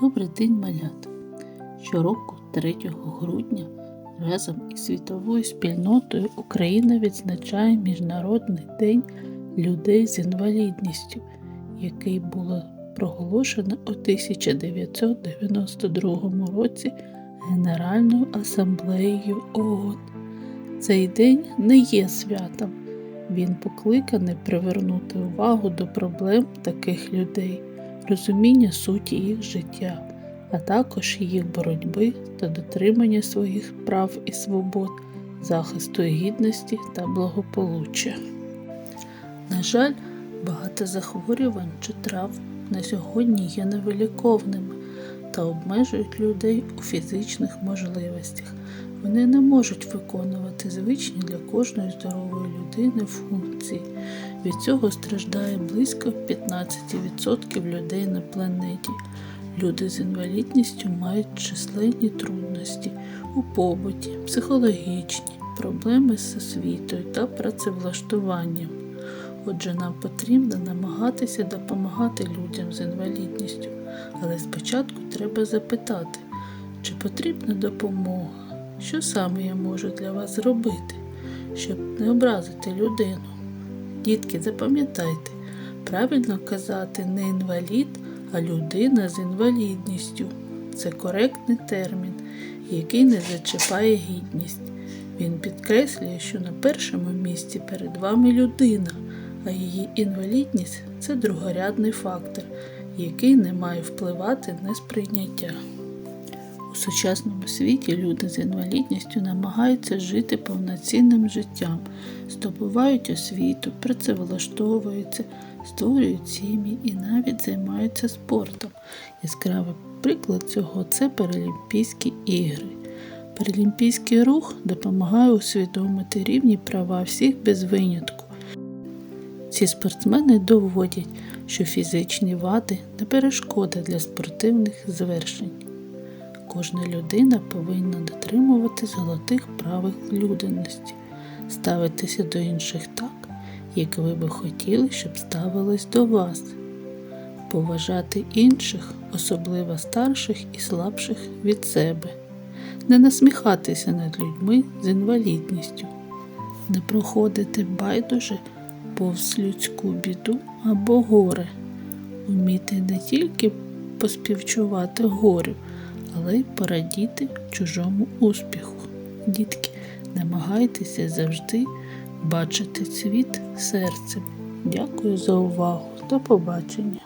Добрий день, малята! Щороку, 3 грудня, разом із світовою спільнотою Україна відзначає Міжнародний день людей з інвалідністю, який було проголошено у 1992 році Генеральною асамблеєю ООН. Цей день не є святом. Він покликаний привернути увагу до проблем таких людей, розуміння суті їх життя, а також їх боротьби та дотримання своїх прав і свобод, захисту гідності та благополуччя. На жаль, багато захворювань чи травм на сьогодні є невиліковними та обмежують людей у фізичних можливостях. Вони не можуть виконувати звичні для кожної здорової людини функції. Від цього страждає близько 15% людей на планеті. Люди з інвалідністю мають численні трудності у побуті, психологічні, проблеми з освітою та працевлаштуванням. Отже, нам потрібно намагатися допомагати людям з інвалідністю, але спочатку треба запитати, чи потрібна допомога, що саме я можу для вас зробити, щоб не образити людину. Дітки, запам'ятайте, правильно казати не інвалід, а людина з інвалідністю. Це коректний термін, який не зачіпає гідність. Він підкреслює, що на першому місці перед вами людина, а її інвалідність це другорядний фактор, який не має впливати на сприйняття. У сучасному світі люди з інвалідністю намагаються жити повноцінним життям, здобувають освіту, працевлаштовуються, створюють сім'ї і навіть займаються спортом. Яскравий приклад цього це Паралімпійські ігри. Паралімпійський рух допомагає усвідомити рівні права всіх без винятку. Ці спортсмени доводять, що фізичні вади не перешкода для спортивних звершень. Кожна людина повинна дотримувати золотих правил людяності, ставитися до інших так, як ви би хотіли, щоб ставились до вас, поважати інших, особливо старших і слабших від себе, не насміхатися над людьми з інвалідністю, не проходити байдуже повз людську біду або горе, вміти не тільки поспівчувати горю, але порадіти чужому успіху. Дітки, намагайтеся завжди бачити світ серцем. Дякую за увагу. До побачення!